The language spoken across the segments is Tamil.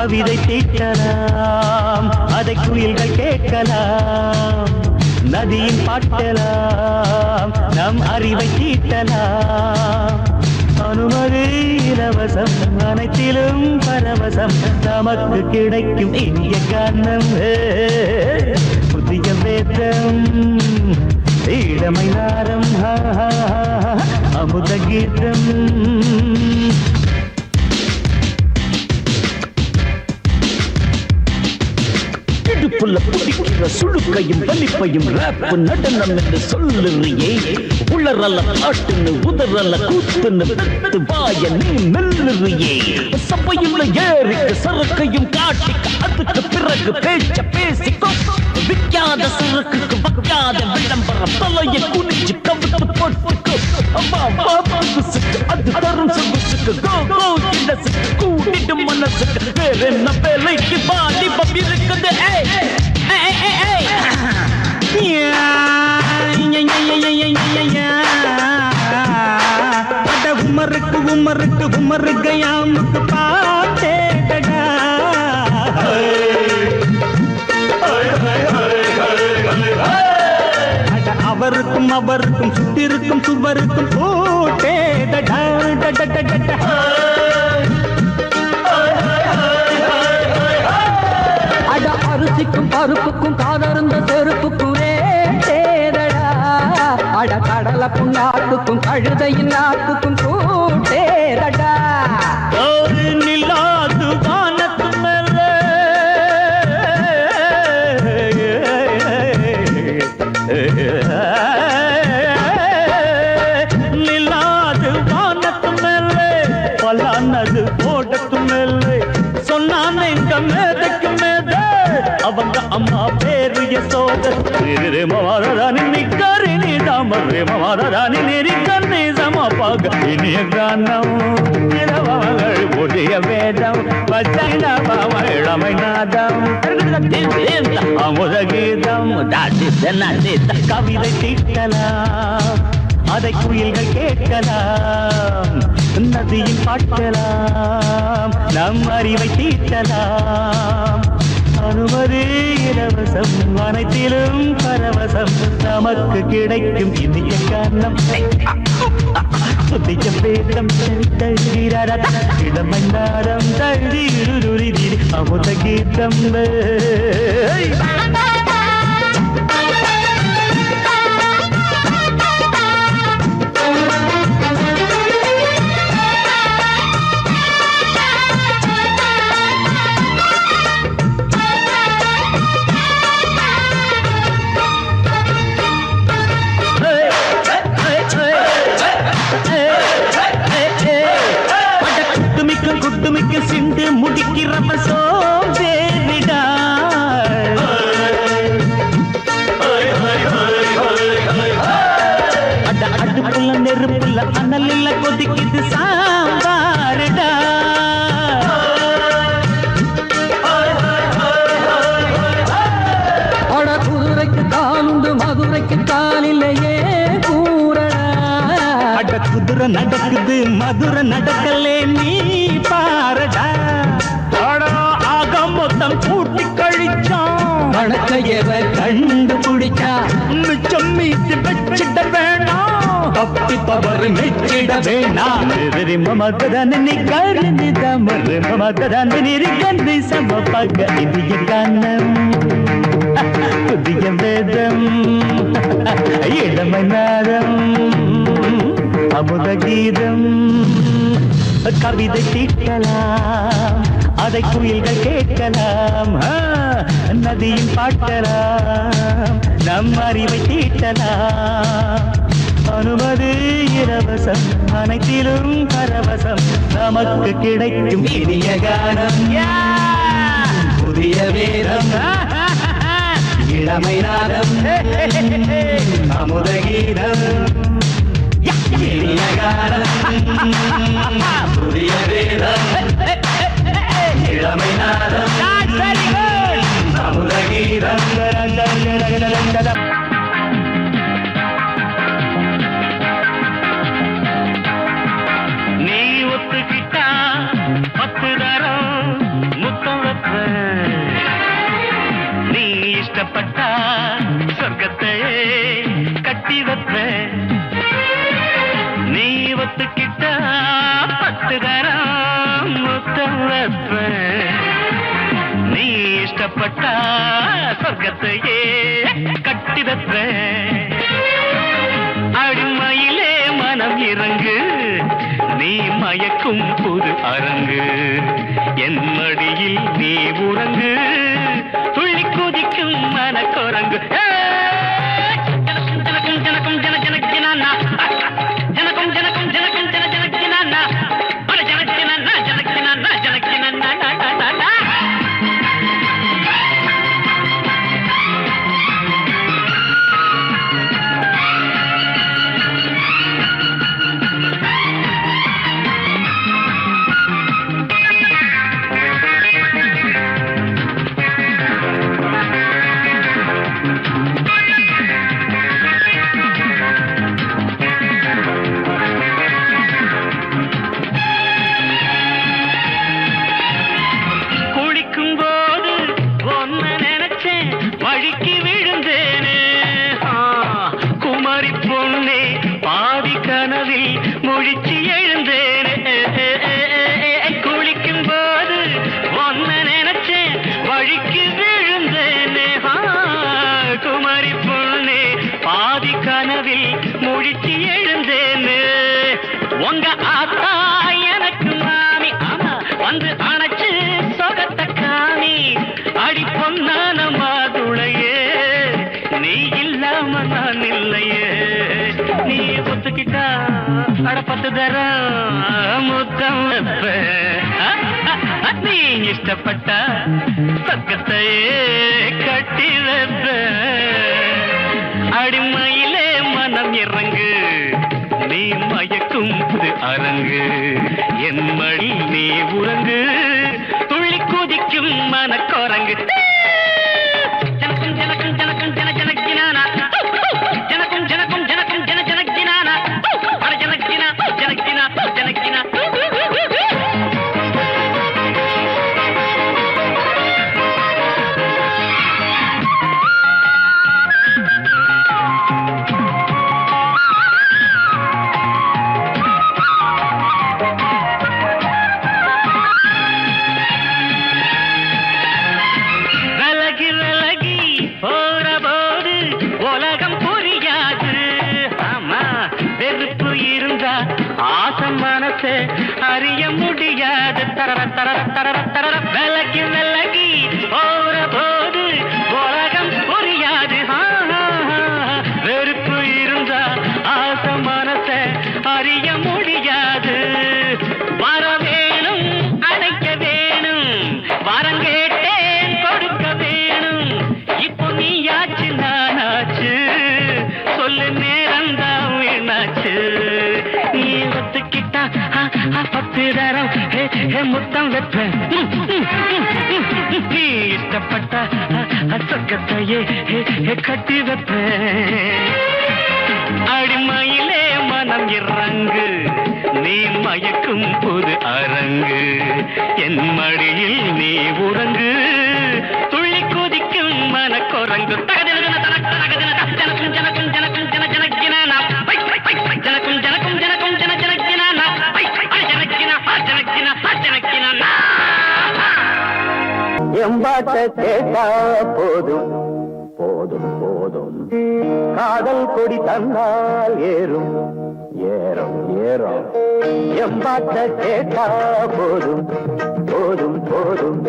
கவிதை தீட்டலாம். அதை குயில்கள் கேட்கலாம். நதியின் பாட்டலாம். நம் அறிவை தீட்டலாம். அனுமதி இலவசம். அனைத்திலும் பரவசம். நமக்கு கிடைக்கும் இனிய கண்ணம். புதிய வேதம். இளமை நாரம். அமுத கீதம். இடுப்புள்ள பிடிக்கிற சுழுக்கையும் வலிப்பையும் ரேப் நடனம் என்று சொல்லுறியே. உளறல பாட்டுன்னு உதறல கூத்துன்னு வெத்து வாய நீ மெல்லுறியே. சபையில் ஏறிக்கு சரக்கையும் காட்டி அதுக்கு பிறகு பேச்ச பேசிக்கோ. விற்காத சரக்குக்கு வைக்காத விளம்பரம் தலையை குனிஞ்சு கவித்து போட்டுக்கோ. அம்மா பாபுசுக்கு அது தரும் சொகுசுக்கு கோ கோ கிடசுக்கு கூட்டிட்டு மனசுக்கு. வேற என்ன வேலைக்கு வாலிபம் இருக்குது. ஏய் ஏய் ஏய் ஏய் உமருக்கு உமருக்கு உமரு கயாமுக்கு பாட்டேடா அவருக்கும் அவருக்கும் சுத்திருக்கும் சுவருக்கும் போட்டே அட அரிசிக்கும் பருப்புக்கும் காதருந்த செருப்புக்குரே தேடடா அட கடலை புண்ணாக்குக்கும் கழுதையின் நாக்குக்கும் நீ தாமரே மவாரதானி நெறி கண்ணே சமபாக இனிய கானம் இரவங்கள் ஒடிய வேதம் பச்சை நாம இளமை நாதம் அமுத கீதம் கவிதை தீட்டலாம் அதை குயில்கள் கேட்கலாம் நதியில் பாட்டலாம் நம் அறிவை தீட்டலாம். அனுமதி இலவசம் அனைத்திலும் பரவசம். நமக்கு கிடைக்கும் இனிய காரணம் புதிய வேதம் தழுகிறார? தழுதி அமுத கீதம் அட நடக்குது மதுரை நடக்கலே நீ பாரடா. ஆக மொத்தம் கூட்டி கழிச்சான். வணக்கையவ கண்டுபிடிச்சா? மிச்சம் மீட்டு வச்சிட வேணாம் தப்பி தவறு மெச்சிட வேணாம் வெறி மமதன் நீ கருணி தமறு மமதன் நிரிகந்தி சமபக இந்திய கானம் புதிய வேதம். இளமை நாதம். அமுத கீதம் கவிதை தீட்டலாம் அதை குயில்கள் கேட்கலாம். நதியின் பாட்டலாம் நம் அறிவை தீட்டலாம். அனுமதி இலவசம் அனைத்திலும் பரவசம் நமக்கு கிடைக்கும் இனிய கானம். புதிய வேதம். இளமை நாதம். அமுத கீதம் புதிய வேதம் இளமை நாதம் அமுத கீதம் நீ ஒத்துக்கிட்டா பத்து தரம் முத்தம் வைப்பேன். நீ இஷ்டப்பட்டா சொர்க்கத்தையே ஒத்துக்கிட்டா பத்து தரம் முத்தம் நீ இஷ்டப்பட்டா சொர்க்கத்தையே கட்டி அடிமையிலே மனம் இறங்கு நீ மயக்கும் புது அரங்கு என் மடியில் நீ உறங்கு துள்ளி குதிக்கும் மனக்குரங்கு ஏய்! ஜனக்கும் ஜனக்கும் ஜனக்கும் ஜன ஜனக்கினானா. ஜனக்கும் இஷ்டப்பட்ட பக்கத்தையே கட்டி வைப்பேன். அடிமையிலே மனம் இறங்கு நீ மயக்கும் புது அரங்கு என் மடி நீ உறங்கு துள்ளி குதிக்கும் மனக்குரங்கு முடியாது தரர தரர தரர தரர விலகி விலகி போற சிதறம் முத்தம் வைப்பேன் ம், ம், நீ இஷ்டப்பட்டா ஆ, கட்டி வைப்பேன் அடிமையிலே மனம் இறங்கு நீ மயக்கும் புது அரங்கு என் மடியில் நீ உறங்கு துள்ளி குதிக்கும் மனக்குரங்கு தகதின தனக்கு தகதின ஜனக்கும் ஜனக்கும் எம்பாட்ட கேட்டா போதும். போதும் போதும். காதல் கொடி தந்தால் ஏறும். ஏறும் ஏறும். எம்பாட்ட கேட்டா போதும் போதும் போதும்.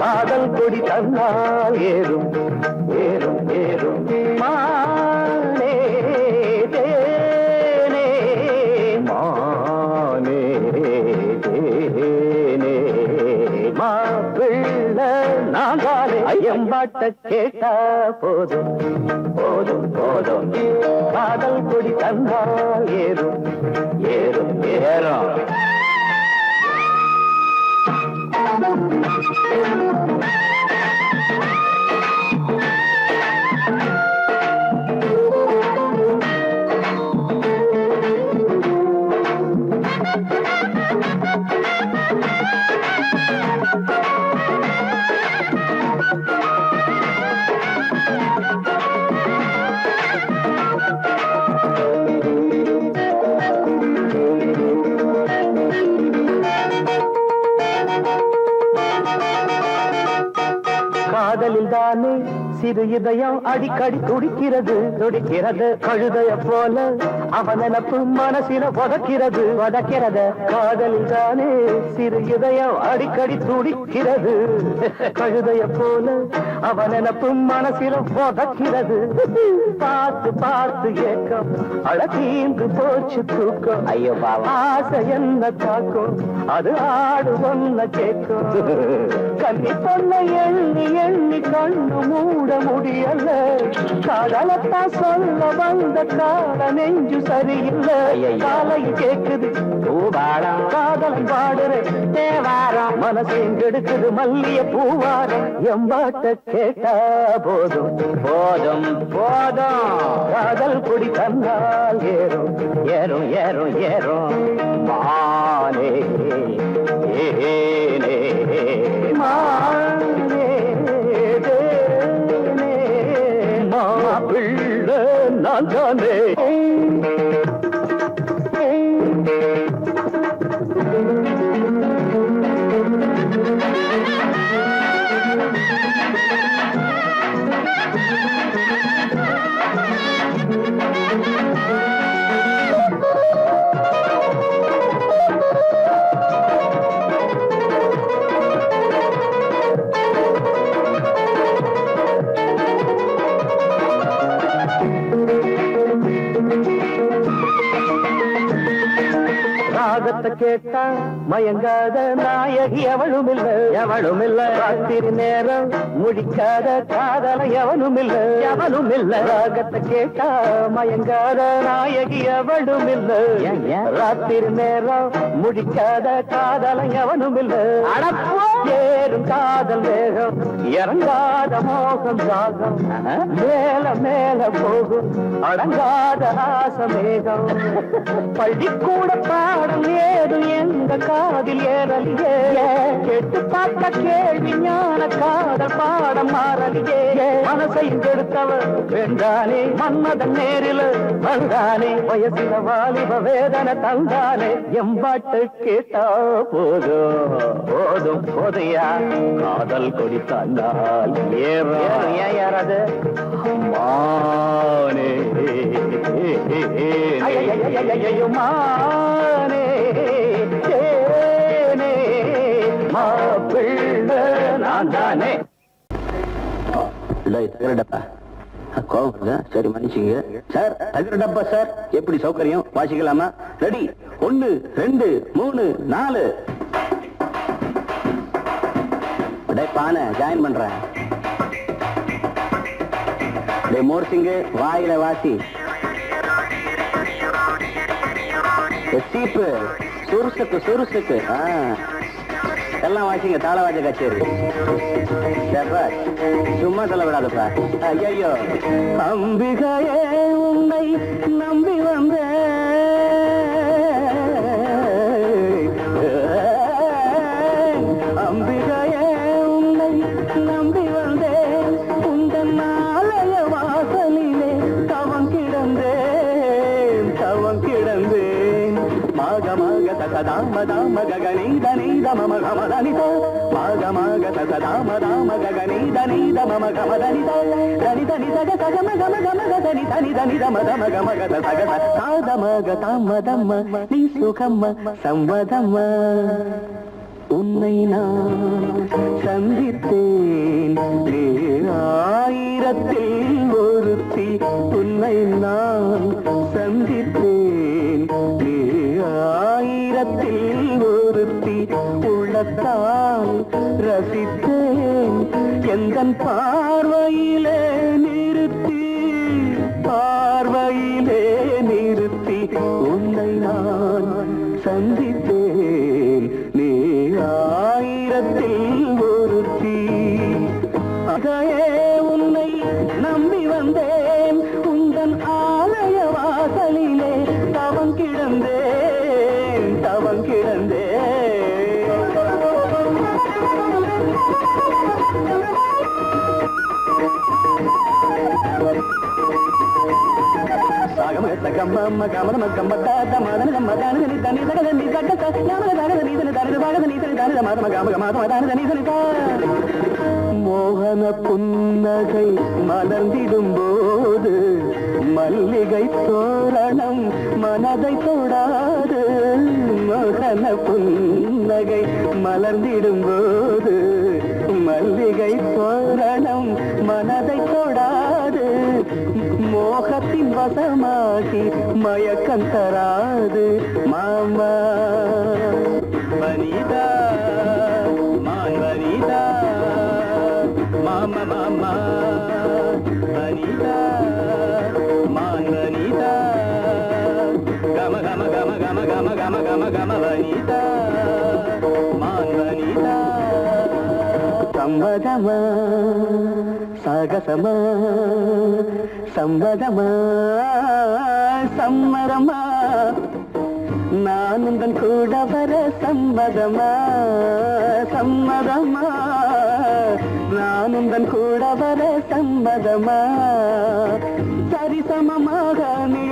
காதல் கொடி தன்னால் ஏறும் ஏறும் ஏறும். மானே பாட்ட கேட்டா போதும். போதும் போதும். காதல் கொடி தந்தால் ஏறும் ஏறும் ஏறும். Thank you. இரு இதயம் அடிக்கடி துடிக்கிறது துடிக்கிறது கழுதைய போல. அவன் நினப்பு மனசில உதக்கிறது உதக்கிறது காதலில் தானே சிறு இதயம் அடிக்கடி துடிக்கிறது. கழுதைய போல அவன் நினப்பு மனசில உதக்கிறது பார்த்து பார்த்து ஏக்கம் அழகீந்து போச்சு தூக்கம். ஐயோ ஆசை என்ன தாக்கும்? அது ஆடு ஒன்ன கேட்கும் கண்ணி பொண்ணை எண்ணி எண்ணி கண்ணு மூட முடியல. காதலத்தான் சொல்ல வந்த கால நெஞ்சு சரியில்லை. காலை கேக்குது. பூபாடம் காதல் பாடுறேன் தேவாரம். மனசு கெடுக்குது மல்லிய பூவாரம் எம்பாட்ட கேட்டா போதும். போதும் போதும். காதல் குடி தன்னால் ஏறும். ஏறும் ஏறும் ஏறும். மானே ஏனே. மானே மாப்பிள்ளை நான் தானே. கேட்டா மயங்காத நாயகி எவளும் இல்ல எவளும் இல்ல ராத்திரி நேரம் முடிக்காத காதல எவனும் இல்ல எவனும் இல்ல ராகத்தை கேட்டா மயங்காத நாயகி எவளும் இல்ல ராத்திரி நேரம் முடிக்காத காதல எவனும் இல்ல ஏறும் காதல் வேகம் இறங்காத மோகம் சாகம் மேல மேல போகும் அடங்காத ராசமேகம் பள்ளிக்கூட பாடம் ஏதும் எந்த காதில் ஏறலியே. கேட்டு பார்த்த கேள்வி ஞான காதல் பாடம் மாறலியே. மனசை கெடுத்தவர் வென்றானே மன்மதன் நேரில் வந்தானே. வயசில வாலிப வேதனை தந்தானே. எம்பாட்டு கேட்டா போதும் போதும் போதும். போதையா? காதல் கொடி தந்தால் மானே மானே மாப்பிள்ளை நான் தானே டப்பா கோவம் வருதா? சரி மன்னிச்சுங்க சார் தகர டப்பா சார் எப்படி சௌகரியம் வாசிக்கலாமா ரெடி ஒன்னு ரெண்டு மூணு நாலு டே பானை ஜாயின் பண்றேன் டே மோர்சிங்கு வாயில வாசி சீப்பு சுருசுக்கு சுருசுக்கு. ஆ. எல்லாம் வாசிங்க தாளவாஜ கச்சேரி. சும்மா சொல்ல விடாதப்பா. ஐயோ அம்பிகையே உன்னை நம்பி வந்த ಧಾಮ ಧಾಮ ಗಗನೈದ ನೈದ ಮಮ ಘಮದನಿತ ಮಾಗ ಮಾಗ ಸಸ ಧಾಮ ಧಾಮ ಗಗನೈದ ನೈದ ಮಮ ಘಮದನಿತ ಧನಿ ಧನಿ ಸಗ ಸಗ ಮಗ ಮಗ ಮಗ ಧನಿ ಧನಿ ಧನಿ ಧಮ ಧಮ ಗಮ ಗದ ಸಗ ಸಾದ ಮಗ ತಾಮ ದಮ್ಮ ನೀ ಸುಖಮ್ಮ ಸಂವದಮ್ಮ உன்னை நான் சந்தித்தேன் ஆயிரத்தில் ஒருத்தி உன்னை நான் உள்ளத்தால் ரசித்தேன். எந்தன் பார்வையிலே நிறுத்தி பார்வையிலே நிறுத்தி உன்னை நான் சந்தி கம்ப அம்ம கமர மக்கம்ப தாத்த மதன கம்ப தான தனி தனி தக தனி கட்ட தான தன தனி தனி தனி தக தனி தனி தனி மதம கம கம தான தனி தனி மோகன புன்னகை மலர்ந்திடும் போது மல்லிகை தோரணம் மனதை தொடாது. மோகன புன்னகை மலர்ந்திடும் போது மல்லிகை தோரணம் மனதை தொடாது வசமாகி மயக்கம் தராது மாமா வனிதா மான் வனிதா மாமா மாமா வனிதா மான் வனிதா கம கம கம கம கம கம கம கம வனிதா மான் வனிதா சம்மதமா சாகசமா சம்மதமா சம்மதமா நானும் தன் கூட வர சம்மதமா சம்மதமா. நானும் தன் கூட வர சம்மதமா. சரிசமமா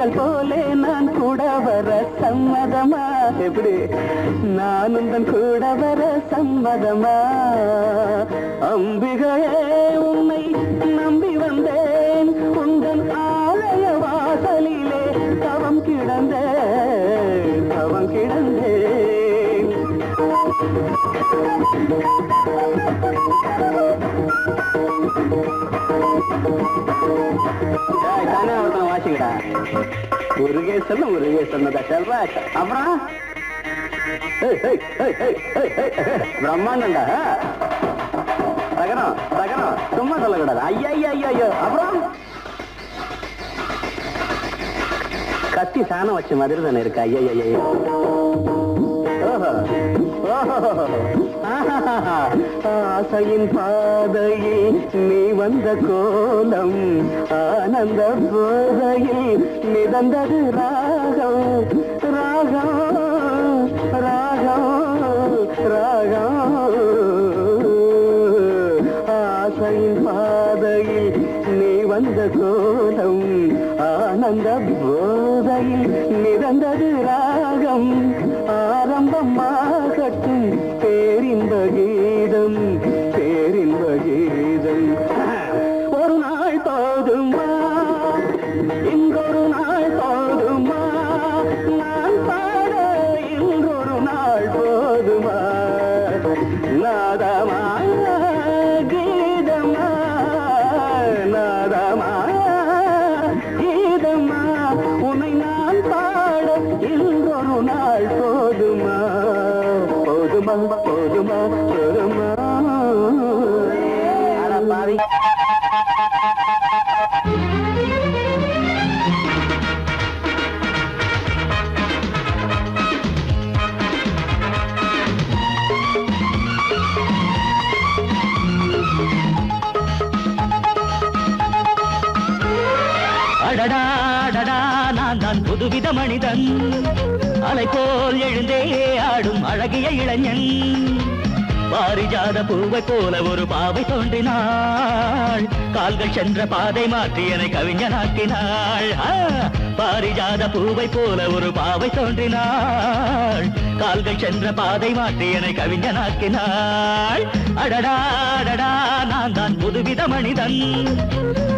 நிழல் போலே நான் கூட வர சம்மதமா? எப்படி? நானும் தன் கூட வர சம்மதமா? அம்பிகையே உன்னை நம்பி வந்தேன். உந்தன் ஆலய வாசலிலே தவம் கிடந்தேன். தவம் கிடந்தேன். தானே ஒருத்தன் வாசிக்கடா ஒரு முருகேசன் சொன்ன ஒரு ஏய், சொன்னதா ஏய், ஏய், ஏய், தகரம் தகரம் சும்மா சொல்லக்கூடாது ஐயா ஐயா ஐயா ஐயோ அப்புறம்? கத்தி சாணம் வச்ச மாதிரி தானே இருக்கு. ஐயா ஐயா ஐயோ ஓஹோ. ஓஹோ. ஆசையின் பாதையில் நீ வந்த கோலம் ஆனந்த போதையில் மிதந்தது ராகம் ராகம் ராகம் ராகம். ஆசையின் பாதையில் நீ வந்த கோலம் ஆனந்த போதையில் மிதந்தது ராகம் ஆரம்பமா பாட்டு பேரின்ப கீதம் பூவை போல ஒரு பாவை தோன்றினாள். கால்கள் சென்ற பாதை மாற்றி என கவிஞனாக்கினாள். பாரிஜாத பூவை போல ஒரு பாவை தோன்றினாள். கால்கள் சென்ற பாதை மாற்றி என கவிஞனாக்கினாள். அடடா அடடா நான் தான் புதுவித மனிதன்.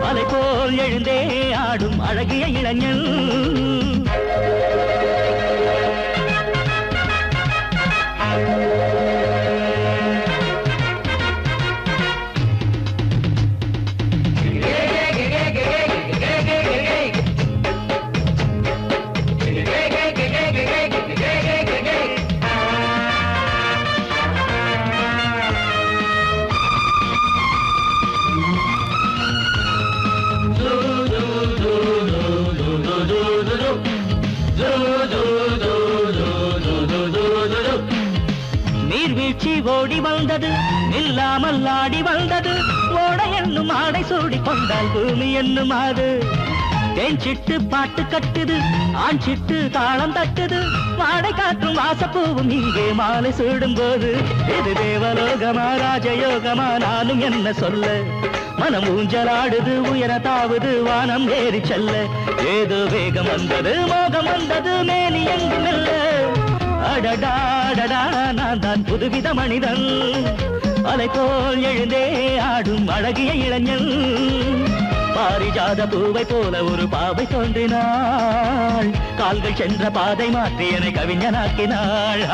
மலை போல் எழுந்தே ஆடும் அழகிய இளைஞன். வந்தது. இல்லாமல் ஆடி வந்தது. ஓட என்னும் ஆடை சூடி கொண்டால் பூமி என்னும் ஆடு தேன் சிட்டு பாட்டு கட்டுது. ஆண் சிட்டு தாளம் தட்டுது. வாடை காற்றும் வாசப்பூவும் இங்கே மாலை சூடும் போது இது தேவலோகமா ராஜயோகமா நானும் என்ன சொல்ல? மனம் ஊஞ்சலாடுது உயர தாவுது வானம் ஏறி செல்ல. ஏதோ வேகம் வந்தது மோகம் வந்தது மேலி எங்கும் இல்லை. அடடாடடா நான் தான் புதுவித மனிதன் அலை போல் எழுந்தே ஆடும் அழகிய இளைஞன் பாரிஜாத பூவை போல ஒரு பாவை தோன்றினாள் கால்கள் சென்ற பாதை மாற்றி என கவிஞனாக்கினாள்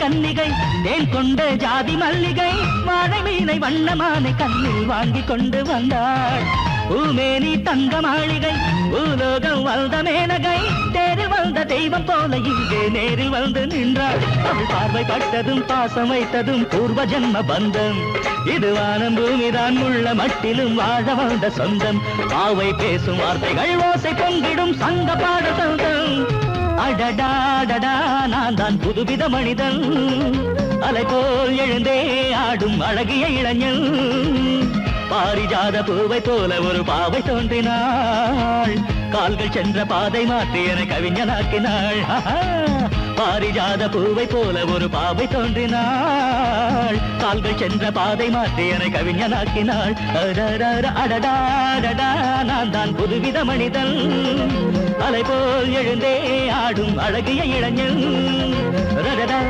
கன்னிகை தேன் கொண்ட ஜாதி மல்லிகை வாழை மீனை வண்ணமானை கண்ணில் வாங்கி கொண்டு வந்தாள். பூமேனி தங்க மாளிகை பூலோகம் வந்த மேனகை தேரில் வந்த தெய்வம் போல இங்கே நேரில் வந்து நின்றாள். அவள் பார்வை பட்டதும் பாசம் வைத்ததும் பூர்வ ஜன்ம பந்தம். இது வானம் பூமிதான் உள்ள மட்டிலும் வாழ வந்த சொந்தம். பாவை பேசும் வார்த்தைகள் ஓசை பொங்கிடும் சங்க பாட சொந்தம் அடடாடடா நான் தான் புதுவித மனிதன். அலை போல் எழுந்தே ஆடும் அழகிய இளைஞன். பாரிஜாத பூவை போல ஒரு பாவை தோன்றினாள். கால்கள் சென்ற பாதை மாற்றி என கவிஞனாக்கினாள். ஆஹா. பாரிஜாத பூவை போல ஒரு பாவை தோன்றினாள் கால்கள் சென்ற பாதை மாற்றி என கவிஞனாக்கினாள் அடடட, நான் தான் புதுவித மனிதன் அலை போல் எழுந்தே ஆடும் அழகிய இளைஞன் ரரடா,